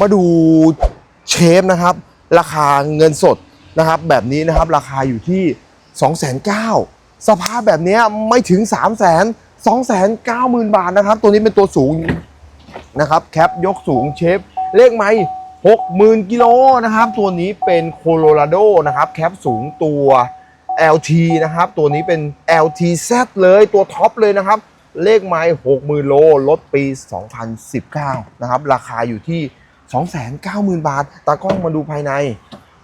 มาดูเชฟนะครับ ราคาเงินสดนะครับ แบบนี้นะครับราคาอยู่ที่ 2 9 0 0 0สภาพแบบนี้ไม่ถึง 3 0 0 0 0 0 2 9 0 0 0 0 บาทนะครับ ตัวนี้เป็นตัวสูงนะครับแคปยกสูงเชฟ เลขไม่60,000กิโลนะครับ ตัวนี้เป็นโคโลราโดนะครับแคปสูงตัว LT นะครับ ตัวนี้เป็น LTZ เลยตัวท็อปเลยนะครับ เลขไม้60,000 โล ลดปี 2019 นะครับ ราคาอยู่ที่ 290,000 บาท ตากล้องมาดูภายใน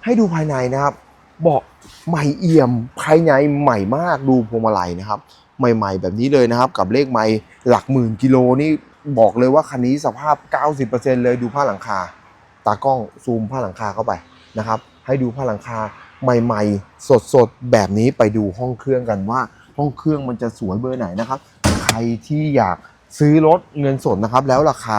ให้ดูภายในนะครับเบาะใหม่เอี่ยมภายในใหม่มากดูพวงมาลัยนะครับ ใหม่ ๆ แบบนี้เลยนะครับ กับเลขไม้หลักหมื่นกิโลนี่บอกเลยว่าคันนี้สภาพ 90%เลยดูผ้าหลังคา ตากล้องซูมผ้าหลังคาเข้าไปนะครับ ให้ดูผ้าหลังคาใหม่ ๆ สดๆ แบบนี้ไปดูห้องเครื่องกันว่า ห้องเครื่องมันจะสวยเบอร์ไหนนะครับ ใครที่อยากซื้อรถเงินสดนะครับ แล้วราคา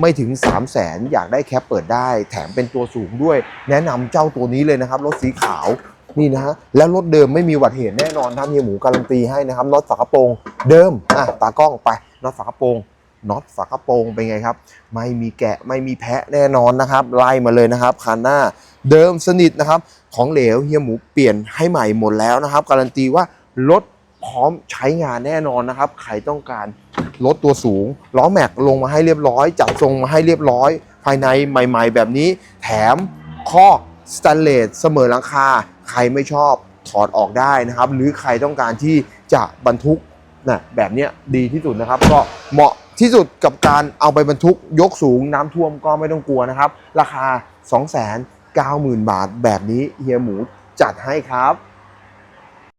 ไม่ถึง 3 0 0แสนอยากได้แคปเปิดได้ แถมเป็นตัวสูงด้วย แนะนำเจ้าตัวนี้เลยนะครับ รถสีขาวนี่นะฮะแล้วรถเดิมไม่มีอุบัตเหตุแน่นอนท่านเฮียหมูการันตีให้นะครับน็อตฝากระโปรงเดิมอะตากล้องไปน็อตฝากระโปรงน็อตฝากระโปรงเป็นไงครับ ไม่มีแกะไม่มีแพะแน่นอนนะครับ ไล่มาเลยนะครับคันหน้าเดิมสนิทนะครับ ของเหลวเฮียหมูเปลี่ยนให้ใหม่หมดแล้วนะครับ การันตีว่ารถพร้อมใช้งานแน่นอนนะครับ ใครต้องการ รถตัวสูงล้อแม็กลงมาให้เรียบร้อย จัดทรงมาให้เรียบร้อย ภายในใหม่ๆ แบบนี้ แถมคอกสแตนเลสเสมอหลังคา ใครไม่ชอบถอดออกได้นะครับ หรือใครต้องการที่จะบรรทุกนะแบบนี้ดีที่สุดนะครับ ก็เหมาะที่สุดกับการเอาไปบรรทุกยกสูงน้ำท่วมก็ไม่ต้องกลัวนะครับ ราคา 2 9 0 0 0 0 บาทแบบนี้เฮียหมูจัดให้ครับ